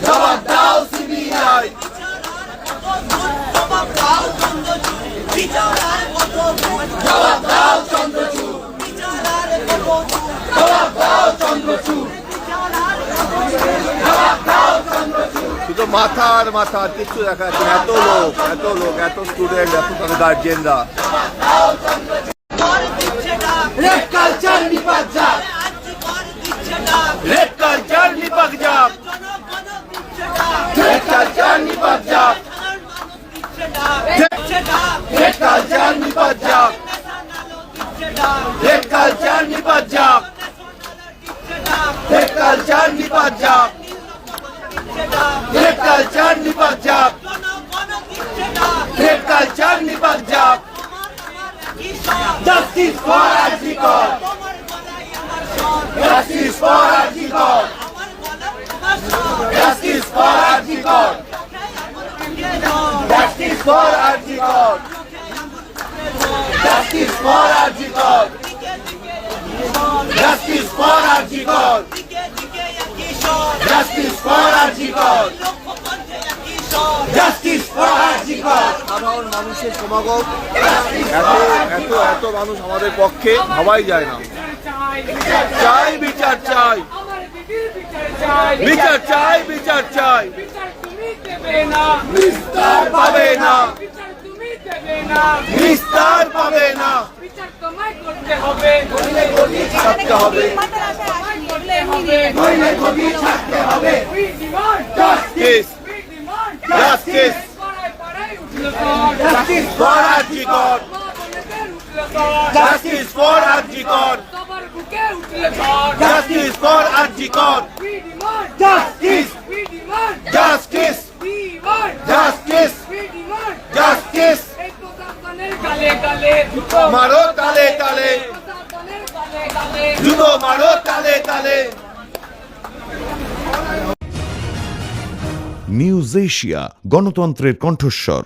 জবাব দাও সিবিআই শুধু মাথা আর মাথা কিচ্ছু দেখা এত লোক এত লোক, এত স্টুডেন্ট এত গার্জেনরা দিচ্ছে ডাক রেড কালচার নিপাক যাক ন্যাশনালও দিচ্ছে ডাক রেড কালচার নিপাক যাক দিচ্ছে ডাক রেড কালচার নিপাক যাক দিচ্ছে ডাক রেড কালচার ফর আমার স্বর জাস্টিস ফর আমার স্বর justice for RG Kar justice justice for RG Kar justice justice for RG Kar justice সাধারণ মানুষের সমাগম। এত এত এত মানুষ আমাদের পক্ষে ভাবাই যায় না। চাই বিচার চাই। বিচার চাই বিচার চাই। দেবে না বিস্তার পাবে না বিচার তুমি দেবে না বিস্তার পাবে না বিচার তোমায় করতে হবে। হবে। হবে হবে জাস্টিস পাড়ায় উঠল তোর justice for RG Kar justice for RG Kar সবার বুকে উঠল জাস্টিস ফর আর্জিকর জাস্টিস মারো তালে তালে মারো তালে তালে নিউজ এশিয়া গণতন্ত্রের কণ্ঠস্বর।